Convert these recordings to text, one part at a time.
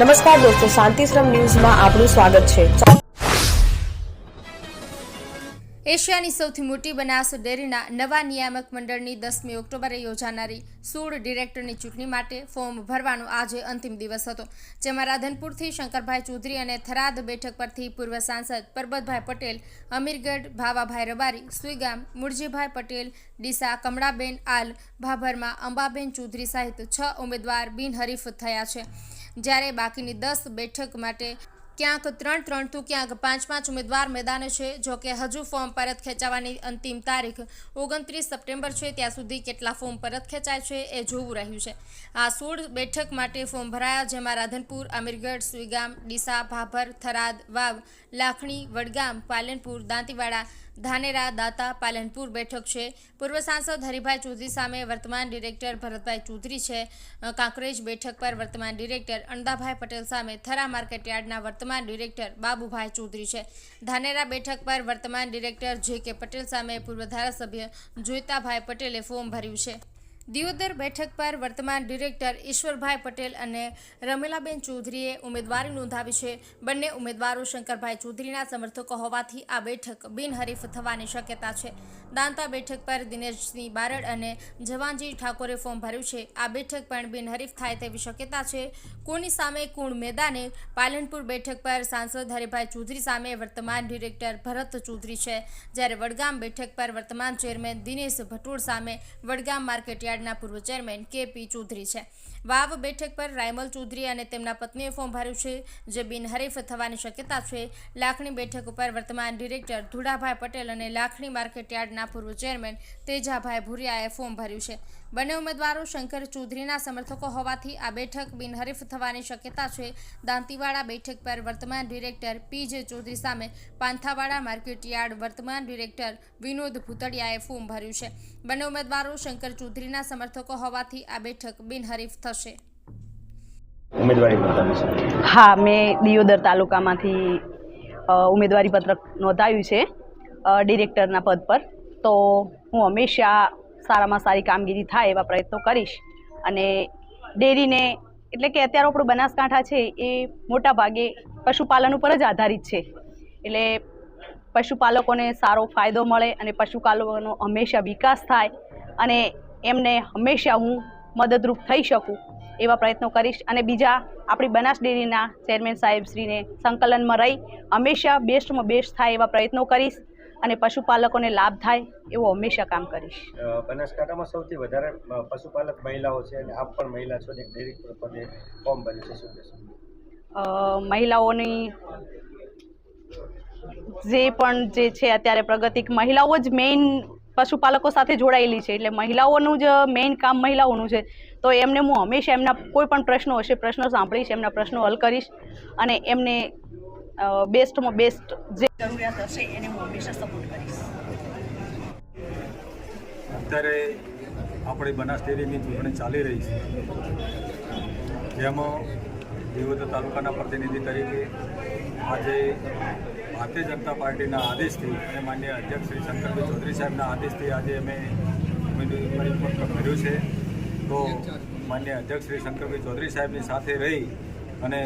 નમસ્કાર દોસ્તો, શાંતિશ્રમ ન્યૂઝમાં આપનું સ્વાગત છે. એશિયાની સૌથી મોટી બનાસ ડેરીના નવા નિયામક મંડળની દસમી ઓક્ટોબરે યોજાનારી સોળ ડિરેક્ટરની ચૂંટણી માટે ફોર્મ ભરવાનો આજે અંતિમ દિવસ હતો, જેમાં રાધનપુરથી શંકરભાઈ ચૌધરી અને થરાદ બેઠક પરથી પૂર્વ સાંસદ પરબતભાઈ પટેલ, અમીરગઢ ભાવાભાઈ રબારી, સુઈગામ મુરજીભાઈ પટેલ, ડીસા કમળાબેન આલ, ભાભરમાં અંબાબેન ચૌધરી સહિત છ ઉમેદવાર બિનહરીફ થયા છે. જ્યારે બાકીની દસ બેઠક માટે ક્યાંક ત્રણ ત્રણ તો ક્યાંક પાંચ પાંચ ઉમેદવાર મેદાને છે. જો કે હજુ ફોર્મ પરત ખેંચાવાની અંતિમ તારીખ ઓગણત્રીસ સપ્ટેમ્બર છે, ત્યાં સુધી કેટલા ફોર્મ પરત ખેંચાય છે એ જોવું રહ્યું છે. આ સોળ બેઠક માટે ફોર્મ ભરાયા, જેમાં રાધનપુર, અમીરગઢ, સુઈગામ, ડીસા, ભાભર, થરાદ, વાવ, લાખણી, વડગામ, પાલનપુર, દાંતીવાડા ધાનેરા દાતા પાલનપુર બેઠક છે. પૂર્વ સાંસદ હરિભાઈ ચૌધરી સામે વર્તમાન ડિરેક્ટર ભરતભાઈ ચૌધરી છે. કાંકરેજ બેઠક પર વર્તમાન ડિરેક્ટર અણદાભાઈ પટેલ સામે થરા માર્કેટયાર્ડના વર્તમાન ડિરેક્ટર બાબુભાઈ ચૌધરી છે. ધાનેરા બેઠક પર વર્તમાન ડિરેક્ટર જે કે પટેલ સામે પૂર્વ ધારાસભ્ય જોઈતાભાઈ પટેલે ફોર્મ ભર્યું છે. દિયોદર બેઠક પર વર્તમાન ડિરેક્ટર ઈશ્વરભાઈ પટેલ અને રમીલાબેન ચૌધરીએ ઉમેદવારી નોંધાવી છે. બંને ઉમેદવારો શંકરભાઈ ચૌધરીના સમર્થકો હોવાથી આ બેઠક બિનહરીફ થવાની શક્યતા છે. દાંતા બેઠક પર દિનેશસિંહ બારડ અને જવાનજી ઠાકોરે ફોર્મ ભર્યું છે. આ બેઠક પણ બિનહરીફ થાય તેવી શક્યતા છે. કોની સામે કુણ મેદાને? પાલનપુર બેઠક પર સાંસદ હરિભાઈ ચૌધરી સામે વર્તમાન ડિરેક્ટર ભરત ચૌધરી છે. જ્યારે વડગામ બેઠક પર વર્તમાન ચેરમેન દિનેશ ભટોળ સામે વડગામ માર્કેટયાર્ડના પૂર્વ ચેરમેન કે પી ચૌધરી છે. વાવ બેઠક પર રાયમલ ચૌધરી અને તેમના પત્નીએ ફોર્મ ભર્યું છે, જે બિનહરીફ થવાની શક્યતા છે. લાખણી બેઠક ઉપર વર્તમાન ડિરેક્ટર ધુડાભાઈ પટેલ અને લાખણી માર્કેટયાર્ડના પૂર્વ ચેરમેન તેજાભાઈ ભુરિયાએ ફોર્મ ભર્યું છે. બંને ઉમેદવારો શંકર ચૌધરીના સમર્થકો હોવાથી આ બેઠક બિનહરીફ થવાની શક્યતા છે. દાંતીવાડા બેઠક પર વર્તમાન ડિરેક્ટર પી જે ચૌધરી સામે પાંથાવાડા માર્કેટયાર્ડ વર્તમાન ડિરેક્ટર વિનોદ ભૂતળિયાએ ફોર્મ ભર્યું છે. બંને ઉમેદવારો શંકર ચૌધરીના સમર્થકો હોવાથી આ બેઠક બિનહરીફ થશે છે. હા મેં દિયોદર તાલુકામાંથી ઉમેદવારી પત્રક નોંધાવ્યું છે ડિરેક્ટરના પદ પર. તો હું હંમેશા સારામાં સારી કામગીરી થાય એવા પ્રયત્નો કરીશ. અને ડેરીને એટલે કે અત્યારે આપણું બનાસકાંઠા છે એ મોટા ભાગે પશુપાલન ઉપર જ આધારિત છે. એટલે પશુપાલકોને સારો ફાયદો મળે અને પશુપાલકોનો હંમેશા વિકાસ થાય. અને એમને હંમેશા હું મદદરૂપ થઈ શકું એવા પ્રયત્નો કરીશ અને બીજા આપણી બનાસ ડેરીના ચેરમેન સાહેબશ્રીને સંકલનમાં રહી હંમેશા બેસ્ટમાં બેસ્ટ થાય એવા પ્રયત્નો કરીશ અને પશુપાલકોને લાભ થાય એવું હંમેશા કામ કરીશ. બનાસકાંઠામાં સૌથી વધારે પશુપાલક મહિલાઓ છે અને આપ પણ મહિલા છો ડેરી પદે ફોર્મ ભર્યું છે શું મહિલાઓની જે પણ જે છે અત્યારે પ્રગતિ મહિલાઓ જ મેઇન પશુપાલકો સાથે જોડાયેલી છે, એટલે મહિલાઓનું જ મેઇન કામ મહિલાઓનું છે. તો એમને હું હંમેશા એમના કોઈ પણ પ્રશ્નો હશે, પ્રશ્નો સાંભળીશ, એમના પ્રશ્નો હલ કરીશ અને એમને બેસ્ટમાં બેસ્ટ જે જરૂરિયાત હશે એને હું હંમેશા સપોર્ટ કરીશ. અત્યારે આપણી બનાસ ડેરીની ચૂંટણી ચાલી રહી છે. જેમાં દિયોદર તાલુકાના પ્રતિનિધિ તરીકે આજે ભારતીય જનતા પાર્ટીના આદેશથી અને માન્ય અધ્યક્ષ શ્રી શંકરભાઈ ચૌધરી સાહેબના આદેશથી આજે અમે ઉમેદવારી પત્ર ભર્યું છે. તો માન્ય અધ્યક્ષ શ્રી શંકરભાઈ ચૌધરી સાહેબની સાથે રહી અને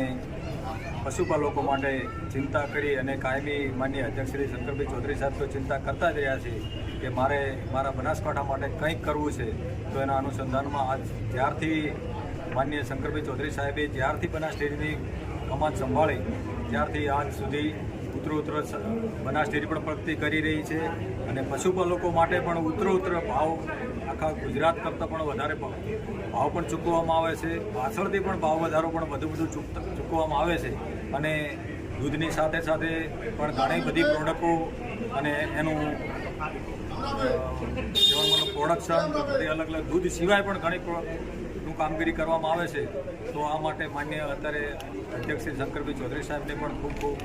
પશુપાલકો માટે ચિંતા કરી અને કાયમી માન્ય અધ્યક્ષ શ્રી શંકરભાઈ ચૌધરી સાહેબ તો ચિંતા કરતા જ રહ્યા છે કે મારે મારા બનાસકાંઠા માટે કંઈક કરવું છે, તો એના અનુસંધાનમાં આજ જ્યારથી માન્ય શંકરભાઈ ચૌધરી સાહેબે જ્યારથી બનાસ ડેરીની કમાન સંભાળી, ત્યારથી આજ સુધી સ- બનાસ ડેરી પણ પ્રગતિ કરી રહી છે અને પશુપાલકો માટે પણ ઉત્તરોત્તર ભાવ આખા ગુજરાત કરતાં પણ વધારે ભાવ પણ ચૂકવવામાં આવે છે. પાછળથી પણ ભાવ વધારો પણ વધુ બધું ચૂકવવામાં આવે છે અને દૂધની સાથે સાથે પણ ઘણી બધી પ્રોડક્ટો અને એનું પ્રોડક્શન બધી અલગ અલગ દૂધ સિવાય પણ ઘણી નું કામગીરી કરવામાં આવે છે. તો આ માટે માન્ય અત્યારે અધ્યક્ષ શ્રી શંકરભાઈ ચૌધરી સાહેબને પણ ખૂબ ખૂબ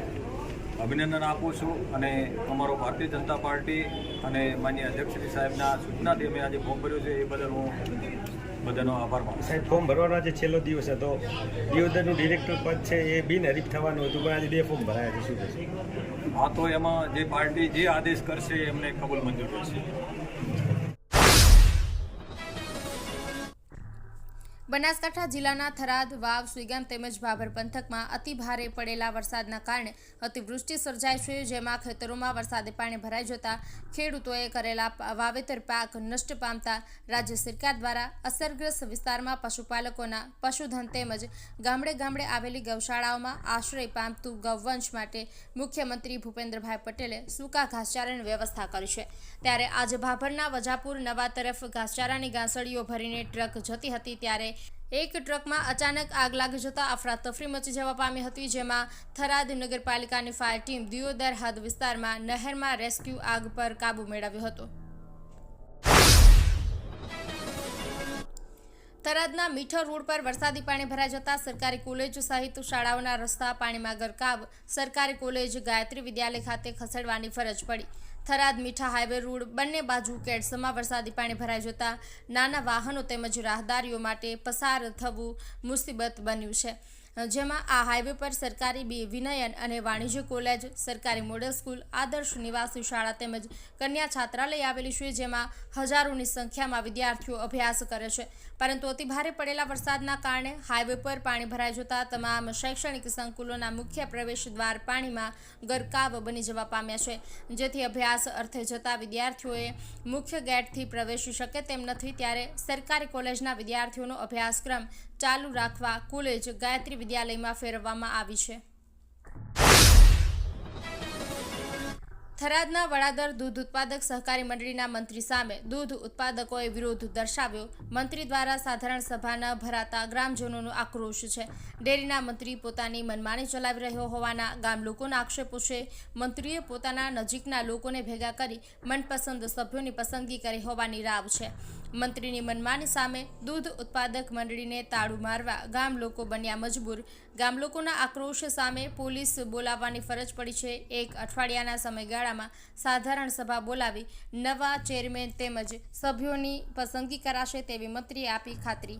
અભિનંદન આપું છું અને અમારો ભારતીય જનતા પાર્ટી અને માન્ય અધ્યક્ષશ્રી સાહેબના સૂચનાથી અમે આજે ફોર્મ ભર્યું છે એ બદલ હું બધાનો આભાર માનું સાહેબ ફોર્મ ભરવાનો આજે છેલ્લો દિવસ હતો દિયોદરનું ડિરેક્ટર પદ છે એ બિનહરીફ થવાનું હતું પણ આજે બે ફોર્મ ભરાયા છે શું હા તો એમાં જે પાર્ટી જે આદેશ કરશે એમને કબૂલ મંજૂર કરશે બનાસકાંઠા જિલ્લાના થરાદ, વાવ સુઈગામ તેમજ ભાભર પંથકમાં અતિ ભારે પડેલા વરસાદના કારણે અતિવૃષ્ટિ સર્જાઈ છે, જેમાં ખેતરોમાં વરસાદે પાણી ભરાઈ જતા ખેડૂતોએ કરેલા વાવેતર પાક નષ્ટ પામતા રાજ્ય સરકાર દ્વારા અસરગ્રસ્ત વિસ્તારમાં પશુપાલકોના પશુધન તેમજ ગામડે ગામડે આવેલી ગૌશાળાઓમાં આશ્રય પામતું ગૌવંશ માટે મુખ્યમંત્રી ભૂપેન્દ્રભાઈ પટેલે સૂકા ઘાસચારાની વ્યવસ્થા કરી છે. ત્યારે આજે ભાભરના વજાપુર નવા તરફ ઘાસચારાની ઘાસળીઓ ભરીને ટ્રક જતી હતી, ત્યારે એક ટ્રકમાં અચાનક આગ લાગી જતા અફરાતફરી મચી જવા પામી હતી, જેમાં થરાદ નગરપાલિકાની ફાયર ટીમ દિયોદર હદ વિસ્તારમાં નહેરમાં રેસ્ક્યુ આગ પર કાબુ મેળવ્યો હતો. થરાદના મીઠર રોડ પર વરસાદી પાણી ભરાઈ જતા સરકારી કોલેજ સહિત શાળાઓના રસ્તા પાણીમાં ગરકાવ, સરકારી કોલેજ ગાયત્રી વિદ્યાલય ખાતે ખસેડવાની ફરજ પડી. થરાદ, મીઠા હાઈવે રોડ બંને બાજુ કેડસમાં વરસાદી પાણી ભરાઈ જતા નાના વાહનો તેમજ રાહદારીઓ માટે પસાર થવું મુસીબત બન્યું છે. જેમાં આ હાઈવે પર સરકારી બી વિનયન અને વાણિજ્ય કોલેજ, સરકારી મોડલ સ્કૂલ આદર્શ નિવાસી શાળા તેમજ કન્યા છાત્રાલય આવેલી છે, જેમાં હજારોની સંખ્યામાં વિદ્યાર્થીઓ અભ્યાસ કરે છે. પરંતુ અતિભારે પડેલા વરસાદના કારણે હાઈવે પર પાણી ભરાઈ જતા તમામ શૈક્ષણિક સંકુલોના મુખ્ય પ્રવેશ દ્વાર પાણીમાં ગરકાવ બની જવા પામ્યા છે. જેથી અભ્યાસ અર્થે જતા વિદ્યાર્થીઓએ મુખ્ય ગેટથી પ્રવેશી શકે તેમ નથી, ત્યારે સરકારી કોલેજના વિદ્યાર્થીઓનો અભ્યાસક્રમ ચાલુ રાખવા કોલેજ ગાયત્રી વિદ્યાલયમાં ફેરવવામાં આવી છે. થરાદના વડાદર દૂધ ઉત્પાદક સહકારી મંડળીના મંત્રી સામે દૂધ ઉત્પાદકોએ વિરોધ દર્શાવ્યો. મંત્રી દ્વારા સાધારણ સભા ન ભરાતા ગ્રામજનોનો આક્રોશ છે. ડેરીના મંત્રી પોતાની મનમાની ચલાવી રહ્યો હોવાના ગામ લોકોના આક્ષેપો છે. મંત્રીએ પોતાના નજીકના લોકોને ભેગા કરી મનપસંદ સભ્યોની પસંદગી કરી હોવાની રાવ છે. મંત્રીની મનમાની સામે દૂધ ઉત્પાદક મંડળીને તાળું મારવા ગામ લોકો બન્યા મજબૂર. ગામ લોકોના આક્રોશ સામે પોલીસ બોલાવવાની ફરજ પડી છે. એક અઠવાડિયાના સમયગાળામાં સાધારણ સભા બોલાવી નવા ચેરમેન તેમજ સભ્યોની પસંદગી કરાશે તેવી મંત્રીએ આપી ખાતરી.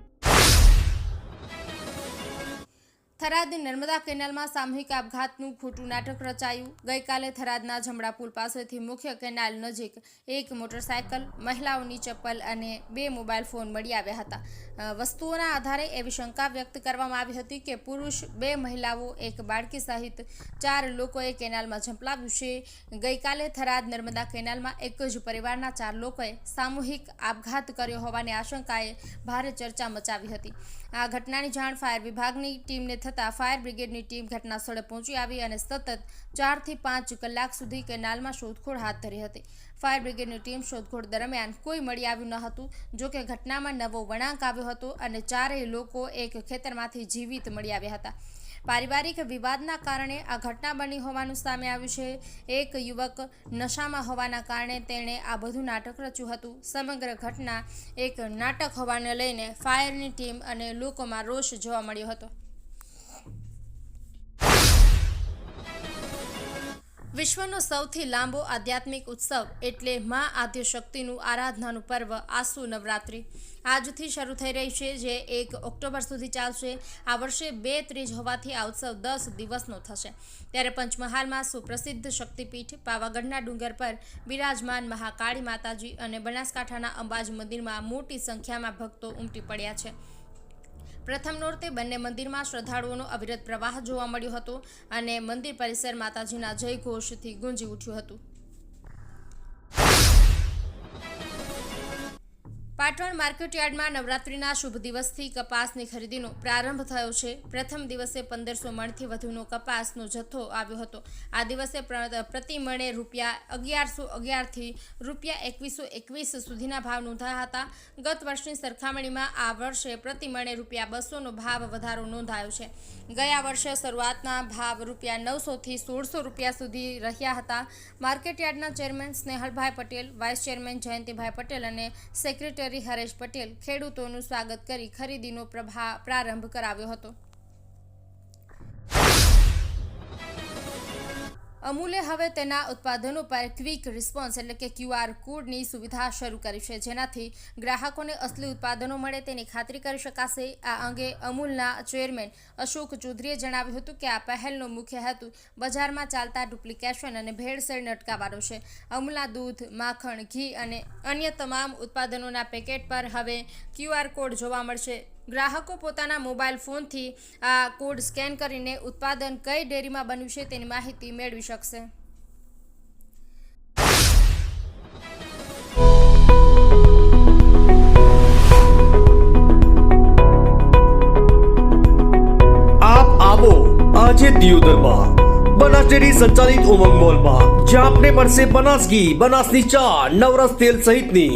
Tharad Narmada કેનાલમાં સામૂહિક આપઘાતનું ખોટું નાટક રચાયું. ગઈકાલે થરાદના જમણા પુલ પાસેથી મુખ્ય કેનાલ નજીક એક મોટરસાયકલ, મહિલાઓની ચપ્પલ અને બે મોબાઈલ ફોન મળી આવ્યા હતા. વસ્તુઓના આધારે એવી શંકા વ્યક્ત કરવામાં આવી હતી કે પુરુષ, બે મહિલાઓ, એક બાળકી સહિત ચાર લોકોએ કેનાલમાં ઝંપલાવ્યું છે. ગઈકાલે થરાદ નર્મદા કેનાલમાં એક જ પરિવારના ચાર લોકોએ સામૂહિક આપઘાત કર્યો હોવાની આશંકાએ ભારે ચર્ચા મચાવી હતી. આ ઘટનાની જાણ ફાયર વિભાગની ટીમને થતાં ફાયર બ્રિગેડની ટીમ ઘટના સ્થળે પહોંચી આવી અને સતત ચારથી પાંચ કલાક સુધી કેનાલમાં શોધખોળ હાથ ધરી હતી. ફાયર બ્રિગેડની ટીમ શોધખોળ દરમિયાન કોઈ મળી આવ્યું ન હતું, જો કે ઘટનામાં નવો વળાંક આવ્યો હતો અને ચારેય લોકો એક ખેતરમાંથી જીવિત મળી આવ્યા હતા. પારિવારિક વિવાદના કારણે આ ઘટના બની હોવાનું સામે આવ્યું છે. એક યુવક નશામાં હોવાના કારણે તેણે આ બધું નાટક રચ્યું હતું. સમગ્ર ઘટના એક નાટક હોવાને લઈને ફાયરની ટીમ અને લોકોમાં રોષ જોવા મળ્યો હતો. વિશ્વનો સૌથી લાંબો આધ્યાત્મિક ઉત્સવ એટલે મા આદ્યશક્તિનું આરાધનાનું પર્વ આસુ નવરાત્રિ. આજથી શરૂ થઈ રહી છે, જે એક ઓક્ટોબર સુધી ચાલશે. આ વર્ષે બે ત્રીજ હોવાથી આ ઉત્સવ દસ દિવસનો થશે. ત્યારે પંચમહાલમાં સુપ્રસિદ્ધ શક્તિપીઠ, પાવાગઢના ડુંગર પર બિરાજમાન મહાકાળી માતાજી અને બનાસકાંઠાના અંબાજી મંદિરમાં મોટી સંખ્યામાં ભક્તો ઉમટી પડ્યા છે. પ્રથમ નોરતે બંને મંદિરમાં શ્રદ્ધાળુઓનો અવિરત પ્રવાહ જોવા મળ્યો હતો અને મંદિર પરિસર માતાજીના જય ઘોષથી ગુંજી ઉઠ્યું હતું. પાટણ માર્કેટયાર્ડમાં નવરાત્રિના શુભ દિવસથી કપાસની ખરીદીનો પ્રારંભ થયો છે. પ્રથમ દિવસે પંદરસો મણથી વધુનો કપાસનો જથ્થો આવ્યો હતો. આ દિવસે પ્ર- પ્રતિ મણે રૂપિયા અગિયારસો અગિયારથી રૂપિયા એકવીસો એકવીસ સુધીના ભાવ નોંધાયા હતા. ગત વર્ષની સરખામણીમાં આ વર્ષે પ્રતિ મણે રૂપિયા બસોનો ભાવ વધારો નોંધાયો છે. ગયા વર્ષે શરૂઆતના ભાવ રૂપિયા નવસોથી સોળસો રૂપિયા સુધી રહ્યા હતા. માર્કેટયાર્ડના chairman Snehalbhai Patel, vice chairman Jayantibhai Patel અને સેક્રેટરી સેક્રેટરી હરેશ પટેલ ખેડૂતોનું સ્વાગત કરી ખરીદીનો પ્રભા પ્રારંભ કરાવ્યો હતો. અમૂલે હવે તેના ઉત્પાદનો પર ક્વિક રિસ્પોન્સ એટલે કે ક્યુઆર કોડની સુવિધા શરૂ કરી છે. જેનાથી ગ્રાહકોને અસલી ઉત્પાદનો મળે તેની ખાતરી કરી શકાશે. આ અંગે અમૂલના ચેરમેન અશોક ચૌધરીએ જણાવ્યું હતું કે આ પહેલનો મુખ્ય હેતુ બજારમાં ચાલતા ડુપ્લિકેશન અને ભેળસેળને અટકાવવાનો છે. અમૂલના દૂધ, માખણ, ઘી અને અન્ય તમામ ઉત્પાદનોના પેકેટ પર હવે ક્યુઆર કોડ જોવા મળશે. ગ્રાહકો પોતાના મોબાઈલ ફોનથી આ કોડ સ્કેન કરીને ઉત્પાદન કઈ ડેરીમાં બન્યું છે તેની માહિતી મેળવી શકશે. આપ આવો આજે દિયોદરમાં. બનાસ ડેરી સંચાલિત ઉમંગ મોલમાં. જ્યાં આપને મળશે બનાસ ઘી બનાસની ચા, નવરસ તેલ સહિતની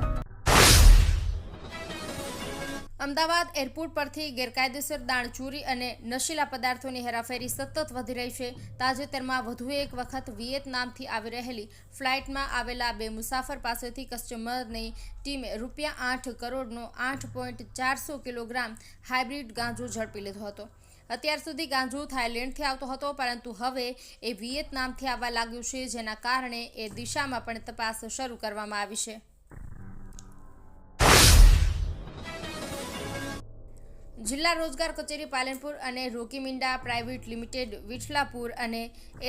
અમદાવાદ એરપોર્ટ પરથી ગેરકાયદેસર દાણચોરી અને નશીલા પદાર્થોની હેરાફેરી સતત વધી રહી છે. તાજેતરમાં વધુ એક વખત વિયેતનામથી આવી રહેલી ફ્લાઇટમાં આવેલા બે મુસાફર પાસેથી કસ્ટમરની ટીમે રૂપિયા આઠ કરોડનો આઠ પોઈન્ટ ચારસો કિલોગ્રામ હાઇબ્રિડ ગાંજો ઝડપી લીધો હતો. અત્યાર સુધી ગાંજો થાઇલેન્ડથી આવતો હતો, પરંતુ હવે એ વિયેતનામથી આવવા લાગ્યું છે, જેના કારણે એ દિશામાં પણ તપાસ શરૂ કરવામાં આવી છે. જિલ્લા રોજગાર કચેરી પાલનપુર અને રોકીમિંડા પ્રાઇવેટ લિમિટેડ, વિઠલાપુર અને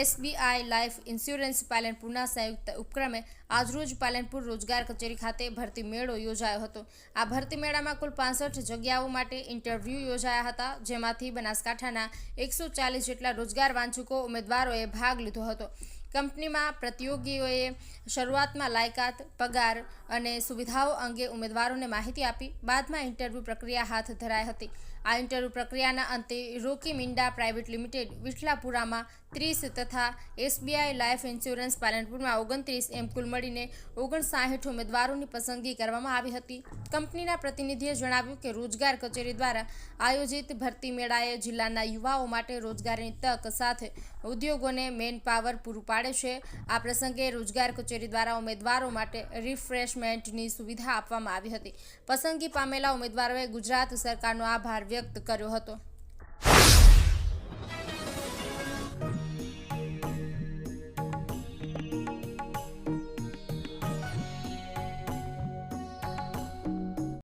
એસબીઆઈ લાઈફ ઇન્સ્યોરન્સ પાલનપુરના સંયુક્ત ઉપક્રમે આજરોજ પાલનપુર રોજગાર કચેરી ખાતે ભરતી મેળો યોજાયો હતો. આ ભરતી મેળામાં કુલ પાસઠ જગ્યાઓ માટે ઇન્ટરવ્યૂ યોજાયા હતા, જેમાંથી બનાસકાંઠાના એકસો જેટલા રોજગાર વાંચુકો ઉમેદવારોએ ભાગ લીધો હતો. કંપનીમાં પ્રતિયોગીઓએ શરૂઆતમાં લાયકાત, પગાર અને સુવિધાઓ અંગે ઉમેદવારોને માહિતી આપી, બાદમાં ઇન્ટરવ્યૂ પ્રક્રિયા હાથ ધરાઈ હતી. આ ઇન્ટરવ્યૂ પ્રક્રિયાના અંતે રોકી મિંડા પ્રાઇવેટ લિમિટેડ વિઠલાપુરામાં ત્રીસ તથા એસબીઆઈ લાઈફ ઇન્સ્યોરન્સ પાલનપુરમાં ઓગણત્રીસ એમ કુલ મળીને ઓગણસાઠ ઉમેદવારોની પસંદગી કરવામાં આવી હતી. કંપનીના પ્રતિનિધિએ જણાવ્યું કે રોજગાર કચેરી દ્વારા આયોજિત ભરતી મેળાએ જિલ્લાના યુવાઓ માટે રોજગારીની તક સાથે ઉદ્યોગોને મેન પાવર પૂરું પાડે છે. આ પ્રસંગે રોજગાર કચેરી દ્વારા ઉમેદવારો માટે રિફ્રેશમેન્ટની સુવિધા આપવામાં આવી હતી. પસંદગી પામેલા ઉમેદવારોએ ગુજરાત સરકારનો આભાર વ્યક્ત કર્યો હતો